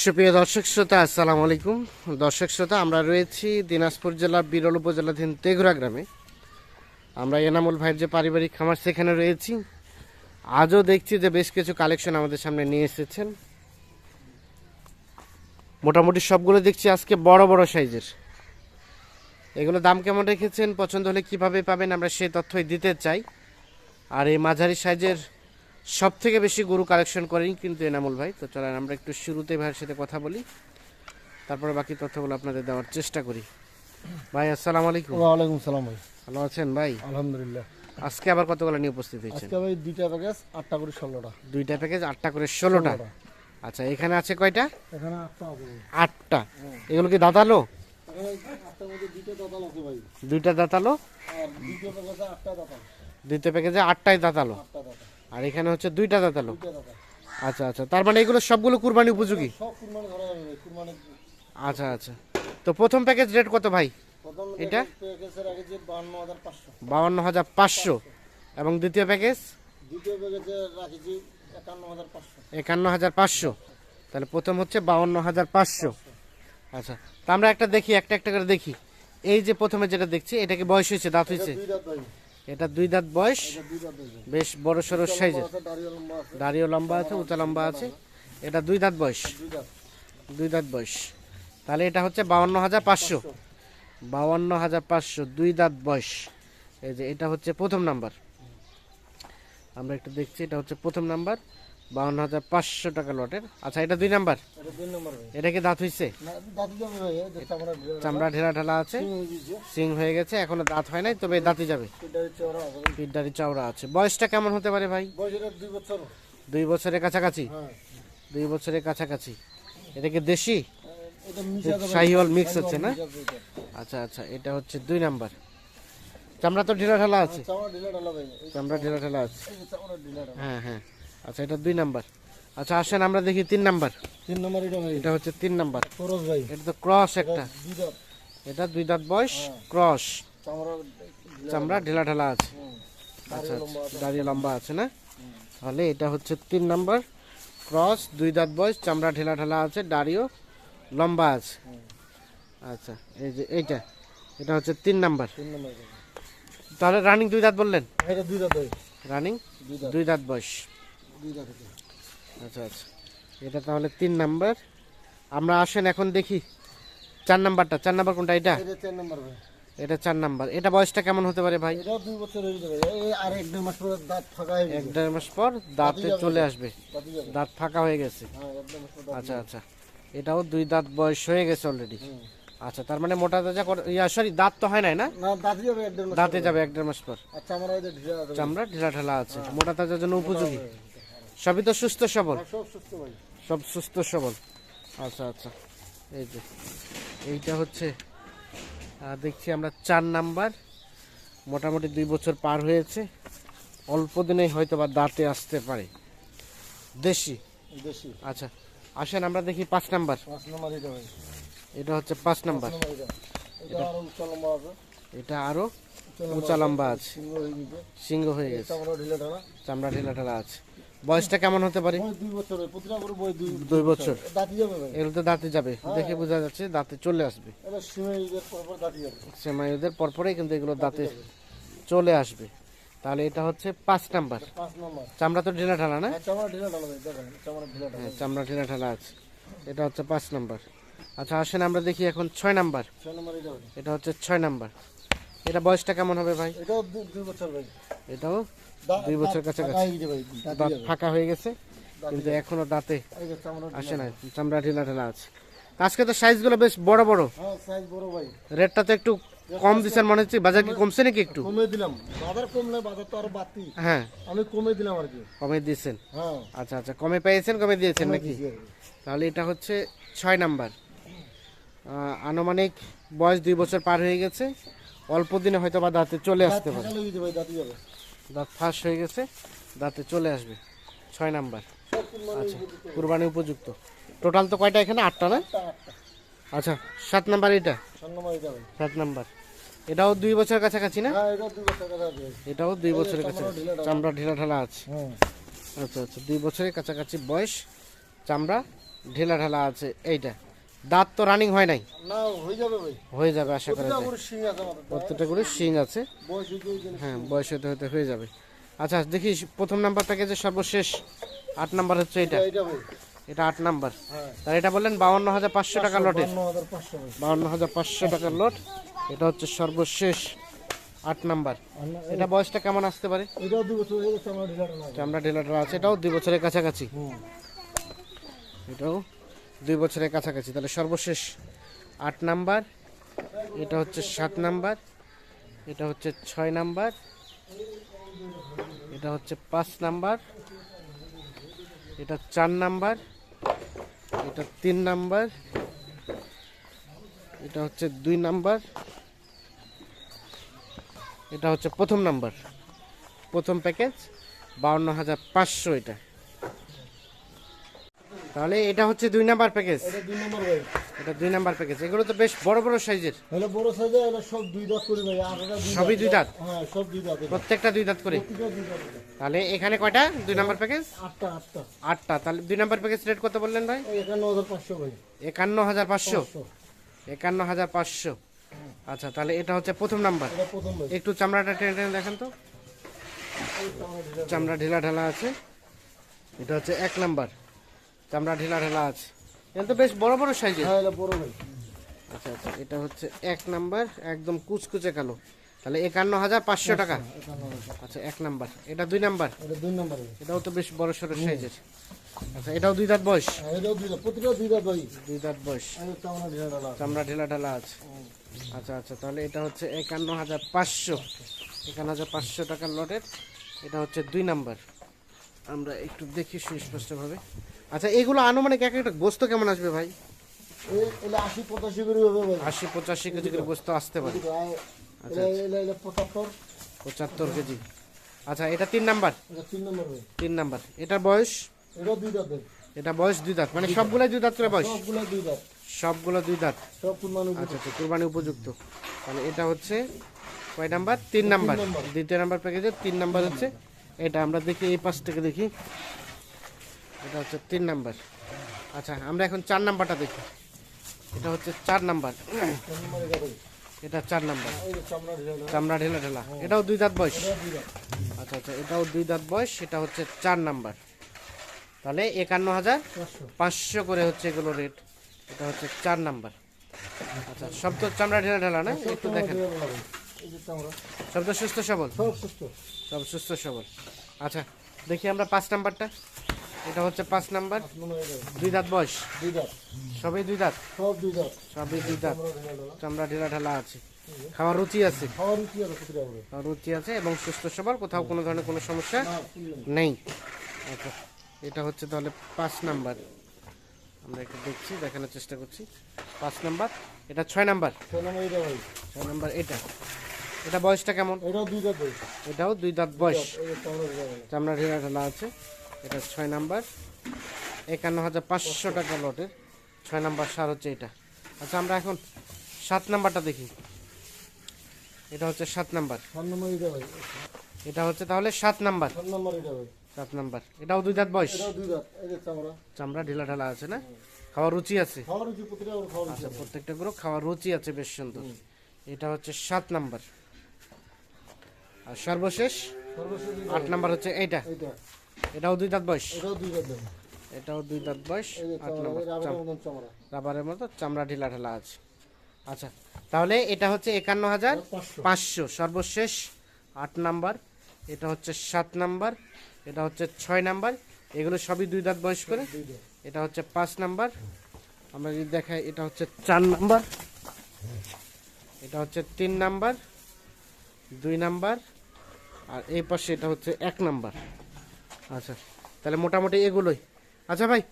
সুপ্রিয় দর্শক শ্রোতা, আসসালামু আলাইকুম। দর্শক শ্রোতা, আমরা রয়েছি দিনাজপুর জেলার বিরল উপজেলাধীন তেঘুরা গ্রামে। আমরা এনামুল ভাইয়ের যে পারিবারিক খামার, সেখানে রয়েছি। আজও দেখছি যে বেশ কিছু কালেকশন আমাদের সামনে নিয়ে এসেছেন। মোটামুটি সবগুলো দেখছি আজকে বড় বড় সাইজের। এগুলো দাম কেমন রেখেছেন, পছন্দ হলে কীভাবে পাবেন, আমরা সেই তথ্যই দিতে চাই। আর এই মাঝারি সাইজের সব থেকে বেশি গরু কালেকশন করেন কিন্তু এনামুল ভাই। তো চলেন আমরা একটু শুরুতে ভাইয়ের সাথে কথা বলি। তারপরে বাকি তথ্যগুলো আপনাদের দেওয়ার চেষ্টা করি। ভাই আসসালামু আলাইকুম। ওয়ালাইকুম সালাম ভাই। ভালো আছেন ভাই? আলহামদুলিল্লাহ। আজকে আবার কতগুলো নিয়ে উপস্থিত হয়েছেন? আজকে ভাই দুইটা প্যাকেজ আটটা করে ষোলোটা। দুইটা প্যাকেজ আটটা করে ষোলোটা? আচ্ছা এখানে আছে কয়টা? এখানে আটটা আছে আটটা। এগুলো কি দাঁতালো? এখানে দুইটা দাতাল দুইটা প্যাকেজে আটটাই দাঁতালো। আটটা দাতাল। আর এখানে হচ্ছে দুইটা দাঁতালো আচ্ছা আচ্ছা। তার মানে এগুলো সবগুলো কুরবানি উপযোগী? আচ্ছা আচ্ছা। তো প্রথম প্যাকেজ রেট কত ভাই? এটা? বাউান্ন হাজার পাঁচশো। এবং দ্বিতীয় প্যাকেজ একান্ন হাজার পাঁচশো। তাহলে প্রথম হচ্ছে বাউন্ন হাজার পাঁচশো। আচ্ছা তা আমরা একটা দেখি একটা একটা করে দেখি। এই যে প্রথমে যেটা দেখছি এটা কি বয়স হয়েছে দাঁত হয়েছে? এটা দুই দাঁত বয়স বেশ বড় সড়ো সাইজের। দাঁড়িয়ে লম্বা আছে। দাড়িও লম্বা আছে উঁচা লম্বা আছে। এটা দুই দাঁত বয়স। দুই দাঁত বয়স। তাহলে এটা হচ্ছে বাউন্ন হাজার পাঁচশো। বাউন্ন হাজার পাঁচশো দুই দাঁত বয়স। এই যে এটা হচ্ছে প্রথম নাম্বার। আমরা একটু দেখছি এটা হচ্ছে প্রথম নাম্বার। বাউন্ন হাজার পাঁচশো টাকা লটের। আচ্ছা এটা দুই নাম্বার? এটা কি দাঁত হয়েছে দাঁতি চামড়া ঢেলা ঢালা। আছে। সিং হয়ে গেছে। এখনও দাঁত হয় নাই তবে দাঁতই যাবে। আছে। চওড়া আছে। বয়সটা কেমন হতে পারে ভাই? দুই বছরের কাছাকাছি? হ্যাঁ। দুই বছরের কাছাকাছি। এটা কি দেশি। শাহিওয়াল মিক্স হচ্ছে না। আচ্ছা আচ্ছা এটা হচ্ছে দুই নাম্বার। চামড়া তো ঢিলা ঢালা আছে। চামড়া ঢিলা ঢালা আছে। হ্যাঁ হ্যাঁ। আচ্ছা এটা দুই নাম্বার। আচ্ছা আসেন আমরা দেখি তিন নাম্বার। তিন নম্বর এটা ভাই। এটা হচ্ছে তিন নাম্বার। খরচ ভাই। এটা তো ক্রস একটা। এটা দুই দাঁত। বয়স ক্রস। চামড়া চামড়া ঢিলা ঢালা আছে। আচ্ছা আচ্ছা দাড়ি লম্বা আছে। না? তাহলে এটা হচ্ছে তিন নাম্বার। ক্রস দুই দাঁত বয়স চামড়া ঢেলা ঢালা আছে দাড়িও লম্বা আছে। আচ্ছা এই যে এইটা। এটা হচ্ছে তিন নাম্বার। তিন নম্বর তাহলে রানিং দুই দাঁত বললেন? এটা দুই দাঁত রানিং দুই দাঁত বয়স। আচ্ছা আচ্ছা। এটা তাহলে তিন নাম্বার। আমরা আসেন এখন দেখি। চার নাম্বারটা চার নাম্বার কোনটা এটা? এটা চার নম্বর ভাই। এটা চার নাম্বার। এটা বয়সটা কেমন হতে পারে ভাই? এটাও দুই বছর হয়ে যাবে আর এক দুই মাস পরে দাঁত ফাঁকা হয়ে এক দেড় মাস পর দাঁতে চলে আসবে। দাঁত ফাঁকা হয়ে গেছে। হ্যাঁ আচ্ছা আচ্ছা। এটাও দুই দাঁত বয়স হয়ে গেছে অলরেডি আচ্ছা তার মানে মোটা তাজা ইয়া সরি দাঁত তো হয় নাই না? দাঁতি যাবে এক দেড় মাস দেড় পর। চামড়া ঢিলা ঢালা আছে। মোটা তাজার জন্য উপযোগী। সবই তো সুস্থ সবল? সব সুস্থ ভাই। সব সুস্থ সবল? আচ্ছা আচ্ছা। এই যে এইটা হচ্ছে দেখছি আমরা চার নাম্বার। মোটামুটি দুই বছর পার হয়েছে। অল্প দিনেই হয়তো বা দাঁতে আসতে পারে। দেশি? বেশি আচ্ছা আসেন আমরা দেখি পাঁচ নাম্বার। পাঁচ নম্বর এটা ভাই। এটা হচ্ছে পাঁচ নাম্বার। এটা। আরও উঁচা লম্বা আছে। সিংহ হয়ে গেছে। হয়ে চামড়া ঢিলা ঢালা আছে। বয়সটা কেমন হতে পারে? দুই বছর হয় প্রতিটা করে বয়স দুই দুই বছর। দাঁতি যাবে ভাই। এগুলো তো দাঁতে যাবে। দেখে বোঝা যাচ্ছে দাঁতে চলে আসবে। সেমাইদের পরপরেই কিন্তু এগুলো দাঁতে চলে আসবে। তাহলে এটা হচ্ছে পাঁচ নাম্বার। চামড়া তো ঢিলা ঢালা না? হ্যাঁ চামড়া ঢিলা ঢালা হ্যাঁ চামড়া ঢিলা ঢালা আছে। এটা হচ্ছে পাঁচ নাম্বার। আচ্ছা আসেন আমরা দেখি এখন ছয় নাম্বার। নম্বর এটা হচ্ছে ছয় নাম্বার। এটা বয়সটা কেমন হবে ভাই? এটাও দুই বছর ভাই। এটাও দুই বছর কাছাকাছি। হয়ে দাঁত ফাঁকা হয়ে গেছে কিন্তু এখনও দাঁতে আসে না চামড়া ঢিলা ঢালা আছে। আজকে তো সাইজগুলো বেশ বড় বড়। হ্যাঁ রেটটা তো একটু কম দিচ্ছেন মনে হচ্ছে বাজার কি কমছে নাকি একটু? কমে দিলাম। বাজার কমলে বাজার তো আরও বাড়তি। হ্যাঁ। আমি কমে দিলাম আর কি। কমে দিয়েছেন? হ্যাঁ। আচ্ছা আচ্ছা কমে পেয়েছেন কমে দিয়েছেন নাকি। তাহলে এটা হচ্ছে ছয় নাম্বার। আনুমানিক বয়স দুই বছর পার হয়ে গেছে। অল্প দিনে হয়তো বা দাঁতে চলে আসতে পারে। দাঁতি ফাঁস হয়ে গেছে দাঁতে চলে আসবে। ছয় নাম্বার। আচ্ছা কুরবানি উপযুক্ত। টোটাল তো কয়টা এখানে? আটটা না? আচ্ছা সাত নাম্বার এটা? সাত নাম্বার। এটাও দুই বছর কাছাকাছি না? হ্যাঁ এটাও দুই বছরের কাছাকাছি। চামড়া ঢিলা ঢালা। আছে। হ্যাঁ আচ্ছা আচ্ছা দুই বছরের কাছাকাছি বয়স চামড়া ঢিলা ঢালা আছে এইটা। দাঁত তো রানিং হয় নাই। হয়ে যাবে আশা করা যায়। করে শিং আছে প্রত্যেকটা করে শিং আছে। হ্যাঁ বয়স হতে হতে হয়ে যাবে। আচ্ছা দেখি প্রথম নাম্বার যে সর্বশেষ আট নাম্বার হচ্ছে এটা। এটা আট নাম্বার হ্যাঁ। তার এটা বললেন বাউন্ন হাজার পাঁচশো টাকা পাঁচশো বাউন্ন হাজার পাঁচশো টাকার লট এটা হচ্ছে সর্বশেষ আট নাম্বার এটা বয়সটা কেমন আসতে পারে? আমার চামড়া ঢেলাটা আছে এটাও দুই বছরের কাছাকাছি। এটাও দুই বছরের কাছাকাছি। তাহলে সর্বশেষ আট নাম্বার, এটা হচ্ছে সাত নাম্বার, এটা হচ্ছে ছয় নাম্বার, এটা হচ্ছে পাঁচ নাম্বার, এটা চার নাম্বার, এটা তিন নাম্বার, এটা হচ্ছে দুই নাম্বার, এটা হচ্ছে প্রথম নাম্বার। প্রথম প্যাকেজ, বাউন্ন হাজার পাঁচশো এটা। তাহলে এটা হচ্ছে দুই নাম্বার প্যাকেজ এটা দুই নম্বর ভাই। এটা দুই নাম্বার প্যাকেজ এগুলো তো বেশ বড় বড় সাইজের। হলে বড় সাইজে হলে সব দুই দাঁত করে ভাই দুই সবই দুই দাঁত? হ্যাঁ সব দুই দাঁত। প্রত্যেকটা দুই দাঁত করে। তাহলে এখানে কয়টা? দুই নাম্বার প্যাকেজ আটটা আটটা। আটটা। তাহলে দুই নাম্বার প্যাকেজ রেট কত বললেন ভাই? এই একান্ন হাজার পাঁচশো ভাই একান্ন হাজার পাঁচশো? পাঁচশো। একান্ন হাজার পাঁচশো। আচ্ছা তাহলে এটা হচ্ছে প্রথম নাম্বার। এটা প্রথম ভাই। একটু চামড়াটা টেনে টেনে দেখেন তো। চামড়া ঢিলা ঢালা আছে। এটা হচ্ছে এক নাম্বার। চামড়া ঢেলা ঢালা আছে। এটা তো বেশ বড় বড় সাইজের। হ্যাঁ এটা বড় ভাই। আচ্ছা আচ্ছা এটা হচ্ছে এক নাম্বার একদম কুচকুচে কালো। তাহলে একান্ন হাজার পাঁচশো টাকা। আচ্ছা এক নাম্বার। এটা দুই নাম্বার? এটা দুই নম্বর এটাও তো বেশ বড় সড়ো সাইজের। আচ্ছা এটাও দুই দাঁত বয়স? হ্যাঁ, এটাও দুই দাঁত। প্রতিটা দুই দাঁত ভাই। দুই দাঁত বয়স। চামড়া ঢেলা ঢালা আছে। আচ্ছা আচ্ছা তাহলে এটা হচ্ছে একান্ন হাজার পাঁচশো। একান্ন হাজার পাঁচশো টাকার লটের। এটা হচ্ছে দুই নাম্বার। আমরা একটু দেখি সুস্পষ্টভাবে। আচ্ছা এগুলো আনুমানিক এক একটা গোস্ত কেমন আসবে ভাই? আশি পঁচাশি করে আশি পঁচাশি কেজি করে গোস্ত আসতে পারে। এলে এলে পঁচাত্তর। পঁচাত্তর কেজি। আচ্ছা এটা তিন নাম্বার? তিন নম্বর তিন নাম্বার। এটার বয়স? এটাও দুই দাঁত এটা বয়স দুই দাঁত। মানে সবগুলাই দুই দাঁত বয়স? দুই দাঁত। সবগুলো দুই দাঁত। সব কুরবানি আচ্ছা আচ্ছা কুরবানি উপযুক্ত। তাহলে এটা হচ্ছে কয় নাম্বার? তিন নাম্বার। নাম্বার। দ্বিতীয় নাম্বার প্যাকেজের তিন নাম্বার হচ্ছে। এটা আমরা দেখি এই পাশ থেকে দেখি। এটা হচ্ছে তিন নাম্বার। আচ্ছা আমরা এখন চার নাম্বারটা দেখি। এটা হচ্ছে চার নাম্বার। এটা চার নাম্বার। চামড়া ঢিলা ঢেলা। এটাও দুই দাঁত বয়স। এটা আচ্ছা আচ্ছা এটাও দুই দাঁত বয়স। সেটা হচ্ছে চার নাম্বার। তাহলে একান্ন হাজার পাঁচশো করে হচ্ছে এগুলো রেট এটা হচ্ছে চার নাম্বার। আচ্ছা সব তো চামড়া ঢেলা ঢেলা না? একটু দেখেন। সব তো সুস্থ সবল? সব সুস্থ সবল। আচ্ছা দেখি আমরা পাঁচ নাম্বারটা। এটা হচ্ছে পাঁচ নাম্বার। দুই দাঁত বয়স? দুই দাঁত। সবই দুই দাঁত? সব দুই দাঁত। সবই দুই দাঁত। চামড়া ঢিলা ঢেলা। আছে। খাওয়ার রুচি আছে? রুচি আছে এবং সুস্থ সবল কোথাও কোনো ধরনের কোনো সমস্যা। নেই। আচ্ছা এটা হচ্ছে তাহলে পাঁচ নাম্বার। আমরা একটু দেখছি দেখানোর চেষ্টা করছি। পাঁচ নাম্বার। এটা ছয় নাম্বার? ছয় নম্বর এটা এটা। বয়সটা কেমন? এটাও দুই দাঁত ভাই এটাও দুই দাঁত বয়স। চামড়া ঢেলা ঢালা আছে। এটা ছয় নাম্বার। একান্ন হাজার পাঁচশো টাকা লটের। ছয় নাম্বার সার হচ্ছে এটা। আচ্ছা আমরা এখন সাত নাম্বারটা দেখি। এটা হচ্ছে সাত নাম্বার। এটা হচ্ছে তাহলে সাত নাম্বার। সাত নম্বর। এটাও দুই দাঁত বয়স? চামড়া। ঢিলা ঢালা আছে না? খাওয়ার রুচি আছে? আচ্ছা প্রত্যেকটা গুলো খাওয়ার রুচি আছে বেশ সুন্দর। এটা হচ্ছে সাত নাম্বার। আর সর্বশেষ? আট নাম্বার হচ্ছে এইটা। এটাও দুই দাঁত বয়স? এটাও দুই দাঁত ভাই এটাও দুই দাঁত বয়স? আট নাম্বার রাবারের মতো চামড়া ঢিলা ঢালা আছে। আচ্ছা তাহলে এটা হচ্ছে একান্ন হাজার পাঁচশো। সর্বশেষ আট নাম্বার এটা হচ্ছে সাত নাম্বার এটা হচ্ছে ছয় নাম্বার এগুলো সবই দুই দাঁত বয়স করে। এটা হচ্ছে পাঁচ নাম্বার আমরা যদি দেখাই এটা হচ্ছে চার নাম্বার এটা হচ্ছে তিন নাম্বার দুই নাম্বার আর এই পাশে এটা হচ্ছে এক নাম্বার। আচ্ছা তাহলে মোটামুটি এগুলোই। আচ্ছা ভাই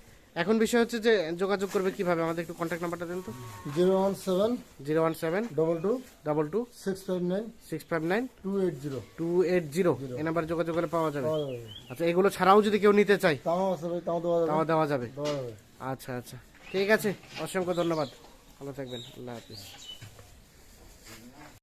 এখন বিষয় হচ্ছে যে যোগাযোগ করবে কীভাবে? আমাদের একটু কন্ট্যাক্ট নাম্বারটা দেন তো। Zero one seven zero one seven double two double two six five nine six five nine two eight zero two eight zero. এই নাম্বার যোগাযোগ করে পাওয়া যাবে? আচ্ছা এগুলো ছাড়াও যদি কেউ নিতে চায়? তাও আছে ভাই তাও দেওয়া যাবে। তাও দেওয়া যাবে। আচ্ছা আচ্ছা। ঠিক আছে অসংখ্য ধন্যবাদ। ভালো থাকবেন আল্লাহ হাফিজ।